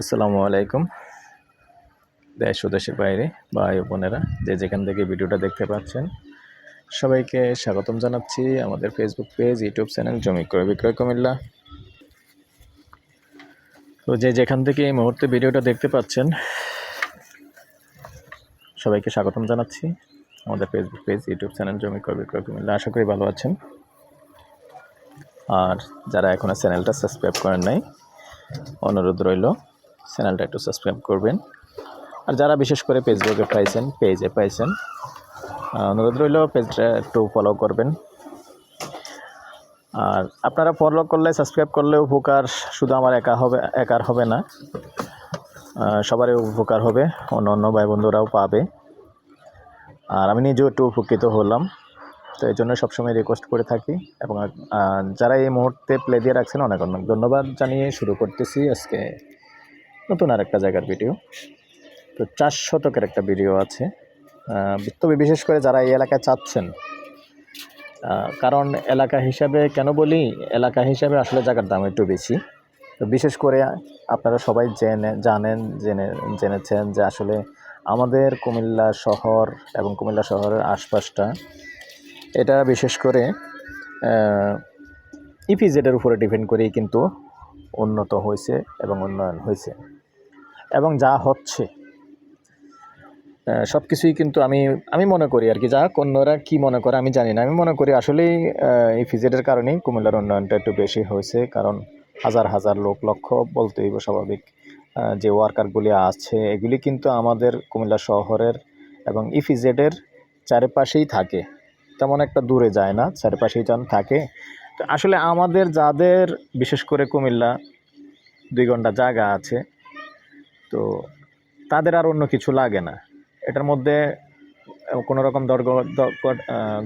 আসসালামু আলাইকুম। দেশ ও দেশের বাইরে, ভাই বোনেরা, যে যেখান থেকে ভিডিওটা দেখতে পাচ্ছেন, সবাইকে স্বাগতম জানাচ্ছি আমাদের ফেসবুক পেজ ইউটিউব চ্যানেল জমি ক্রয় বিক্রয় কুমিল্লা। তো যে যেখান থেকে এই মুহূর্তে ভিডিওটা দেখতে পাচ্ছেন, সবাইকে স্বাগতম জানাচ্ছি আমাদের ফেসবুক পেজ ইউটিউব চ্যানেল জমি ক্রয় বিক্রয় কুমিল্লা। আশা করি ভালো আছেন। আর যারা এখনও চ্যানেলটা সাবস্ক্রাইব করেন নাই, অনুরোধ রইল চ্যানেলটা একটু সাবস্ক্রাইব করবেন। আর যারা বিশেষ করে ফেসবুকে পাইছেন পেজে পাইছেন অনুরোধ রইল পেজটা একটু ফলো করবেন। আর আপনারা ফলো করলে সাবস্ক্রাইব করলে উপকার, শুধু আমার একা হবে, একার হবে না সবারই উপকার হবে, অন্য অন্য ভাই বন্ধুরাও পাবে। আর আমি নিজেও একটু উপকৃত হলাম, তো এই জন্য সবসময় রিকোয়েস্ট করে থাকি। এবং যারা এই মুহূর্তে প্লে দিয়ে রাখছেন, অনেক অনেক ধন্যবাদ জানিয়ে শুরু করতেছি আজকে। নতুন আর একটা জায়গার ভিডিও। তো চার শতকের একটা ভিডিও আছে। তবে বিশেষ করে যারা এই এলাকায় চাচ্ছেন কারণ এলাকা হিসাবে কেন বলি, এলাকা হিসাবে আসলে জায়গার দাম একটু বেশি। তো বিশেষ করে আপনারা সবাই জেনে, জানেন, জেনে, জেনেছেন যে আসলে আমাদের কুমিল্লা শহর এবং কুমিল্লা শহরের আশপাশটা, এটা বিশেষ করে ইপিজেডের উপরে ডিপেন্ড করেই কিন্তু উন্নত হয়েছে এবং উন্নয়ন হয়েছে। এবং যা হচ্ছে। সব কিছুই কিন্তু আমি আমি মনে করি আর কি, যা অন্যরা কি মনে করে আমি জানি না। আমি মনে করি আসলেই এই ফিজেডের কারণেই কুমিল্লার উন্নয়নটা একটু বেশি হয়েছে, কারণ হাজার হাজার লোক লক্ষ বলতেই স্বাভাবিক যে ওয়ার্কারগুলি আছে, এগুলি কিন্তু আমাদের কুমিল্লা শহরের এবং ইফিজেডের চারিপাশেই থাকে। তেমন একটা দূরে যায় না, চারিপাশেই যেন থাকে। তো আসলে আমাদের যাদের, বিশেষ করে কুমিল্লা, দুই ঘণ্টা জায়গা আছে তো তাদের আর অন্য কিছু লাগে না। এটার মধ্যে কোনো রকম দর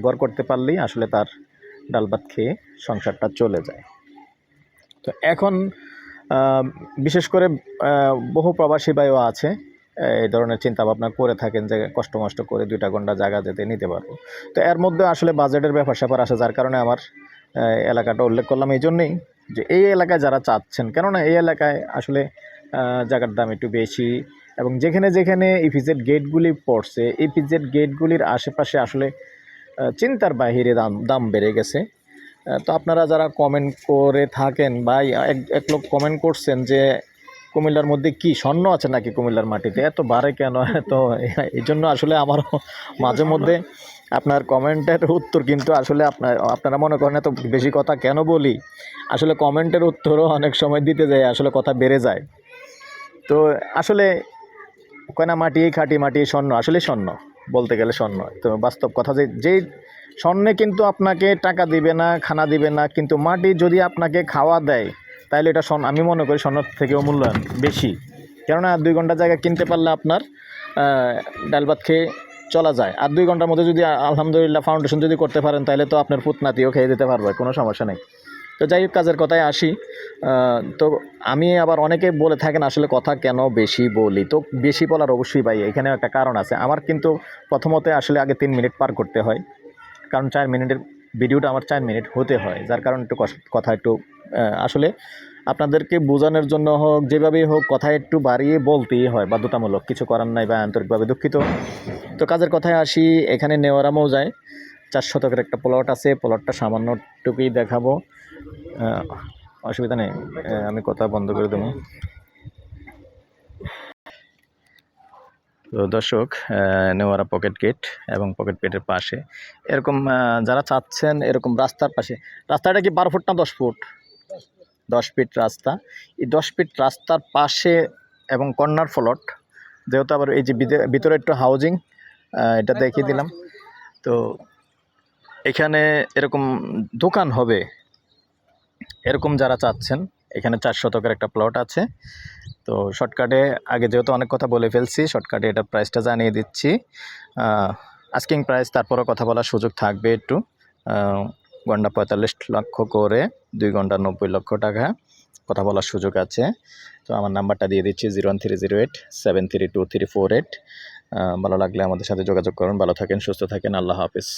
গড় করতে পারলেই আসলে তার ডাল ভাত খেয়ে সংসারটা চলে যায়। তো এখন বিশেষ করে বহু প্রবাসী ভাইও আছে এই ধরনের চিন্তা ভাবনা করে থাকেন যে কষ্ট মষ্ট করে দুইটা ঘণ্টা জায়গা যেতে নিতে পারব। তো এর মধ্যে আসলে বাজেটের ব্যাপার স্যাপার আসে যার কারণে আমার এলাকাটা উল্লেখ করলাম এই জন্যেই যে এই এলাকায় যারা চাচ্ছেন, কেননা এই এলাকায় আসলে জায়গার দাম একটু বেশি। এবং যেখানে যেখানে ইপিজেড গেটগুলি পড়ছে ইপিজেড গেটগুলির আশেপাশে আসলে চিন্তার বাহিরে দাম দাম বেড়ে গেছে। তো আপনারা যারা কমেন্ট করে থাকেন বা এক এক লোক কমেন্ট করছেন যে, কুমিল্লার মধ্যে কি স্বর্ণ আছে নাকি কুমিল্লার মাটিতে? এত বাড়ে কেন? এত, এই জন্য আসলে আমারও মাঝে মধ্যে আপনার কমেন্টের উত্তর কিন্তু আসলে আপনার, আপনারা মনে করেন এত বেশি কথা কেন বলি? আসলে কমেন্টের উত্তরও অনেক সময় দিতে যায়, আসলে কথা বেড়ে যায়। তো আসলে কয়না মাটি খাটি, মাটি স্বর্ণ আসলে স্বর্ণ, বলতে গেলে স্বর্ণ। তো বাস্তব কথা যে যেই স্বর্ণে কিন্তু আপনাকে টাকা দিবে না, খানা দিবে না, কিন্তু মাটি যদি আপনাকে খাওয়া দেয় তাহলে এটা স্বর্ণ, আমি মনে করি স্বর্ণ থেকেও মূল্যায়ন বেশি। কেননা দুই ঘণ্টা জায়গা কিনতে পারলে আপনার ডাল ভাত খেয়ে চলা যায়। আর দুই ঘণ্টার মধ্যে যদি আলহামদুলিল্লাহ ফাউন্ডেশন যদি করতে পারেন তাহলে তো আপনার পুতনাতিও খেয়ে দিতে পারবে, কোনো সমস্যা নেই। তো যাই হোক, কাজের কথায় আসি। তো আমি আবার অনেকে বলে থাকেন, আসলে কথা কেন বেশি বলি? তো বেশি বলার অবশ্যই ভাই এখানে একটা কারণ আছে। আমার কিন্তু প্রথমত আসলে আগে তিন মিনিট পার করতে হয়। কারণ চার মিনিটের ভিডিওটা আমার চার মিনিট হতে হয়। যার কারণে একটু কথা একটু আসলে আপনাদেরকে বোঝানোর জন্য হোক, যেভাবেই হোক, কথা একটু বাড়িয়ে বলতেই হয়, বাধ্যতামূলক। কিছু করার নাই বা আন্তরিকভাবে দুঃখিত। তো কাজের কথায় আসি, এখানে নেওয়ারামও যায়। চার শতকের একটা প্লট আছে প্লটটা সামান্যটুকুই দেখাবো। অসুবিধা নেই আমি কথা বন্ধ করে দেবো। তো দর্শক নেওয়ারা পকেট গেট এবং পকেট গেটের পাশে। এরকম যারা চাচ্ছেন এরকম রাস্তার পাশে, রাস্তাটা কি বারো ফুট না দশ ফুট? দশ ফিট রাস্তা। এই দশ ফিট রাস্তার পাশে এবং কর্নার ফ্লট যেহেতু আবার এই যে ভিতরে- একটু হাউজিং এটা দেখিয়ে দিলাম। তো এখানে এরকম দোকান হবে। এরকম যারা চাচ্ছেন, এখানে চার শতকের একটা প্লট আছে। তো শর্টকাটে আগে যেহেতু অনেক কথা বলে ফেলছি শর্টকাটে এটা প্রাইসটা জানিয়ে দিচ্ছি। আস্কিং প্রাইস তারপরও কথা বলার সুযোগ থাকবে একটু। ঘণ্টা পঁয়তাল্লিশ লক্ষ করে দুই ঘণ্টা নব্বই লক্ষ টাকা কথা বলার সুযোগ আছে। তো আমার নাম্বারটা দিয়ে দিচ্ছি zero one three zero eight seven three two three four eight ভালো লাগলে আমাদের সাথে যোগাযোগ করুন। ভালো থাকেন, সুস্থ থাকেন। আল্লাহ হাফিজ।